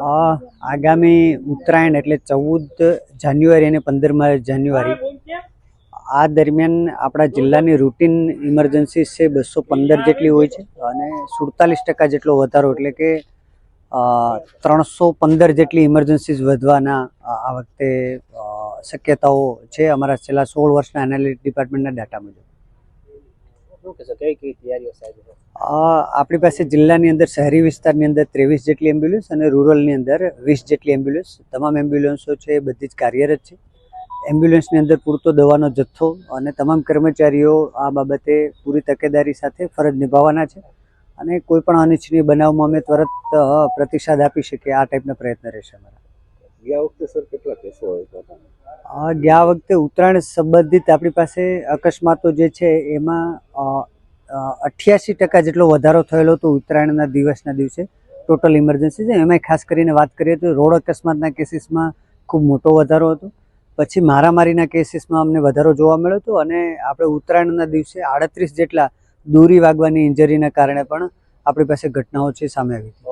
આગામી ઉત્તરાયણ એટલે ચૌદ જાન્યુઆરી અને પંદર જાન્યુઆરી. આ દરમિયાન આપણા જિલ્લાની રૂટીન ઇમરજન્સી છે બસો પંદર જેટલી હોય છે અને સુડતાલીસ ટકા જેટલો વધારો એટલે કે ત્રણસો પંદર જેટલી ઇમરજન્સીસ વધવાના આ વખતે શક્યતાઓ છે અમારા છેલ્લા સોળ વર્ષના એનાલિટિક ડિપાર્ટમેન્ટના ડેટા મુજબ. શું કહેશો? કઈ કઈ તૈયારીઓ સાહેબ આપણી પાસે જિલ્લાની અંદર શહેરી વિસ્તારની અંદર ત્રેવીસ જેટલી એમ્બ્યુલન્સ અને રૂરલની અંદર વીસ જેટલી એમ્બ્યુલન્સ તમામ એમ્બ્યુલન્સો છે એ બધી જ કાર્યરત છે. એમ્બ્યુલન્સની અંદર પૂરતો દવાનો જથ્થો અને તમામ કર્મચારીઓ આ બાબતે પૂરી તકેદારી સાથે ફરજ નિભાવવાના છે. અને કોઈ પણ અનિચ્છનીય બનાવમાં અમે તરત પ્રતિસાદ આપી શકીએ. આ ટાઈપના પ્રયત્ન રહેશે અમારા. ગયા વખતે સર કેટલા કેસો હોય? અ, ગયા વખતે ઉત્તરાયણ સંબંધિત આપણી પાસે અકસ્માતો જે છે એમાં અઠ્યાસી ટકા જેટલો વધારો થયેલો હતો ઉત્તરાયણના દિવસના દિવસે. ટોટલ ઇમરજન્સી છે. એમાં ખાસ કરીને વાત કરીએ તો રોડ અકસ્માતના કેસીસમાં ખૂબ મોટો વધારો હતો. પછી મારામારીના કેસીસમાં અમને વધારો જોવા મળ્યો હતો અને આપણે ઉત્તરાયણના દિવસે આડત્રીસ જેટલા દૂરી વાગવાની ઇન્જરીના કારણે પણ આપણી પાસે ઘટનાઓ છે સામે આવી હતી.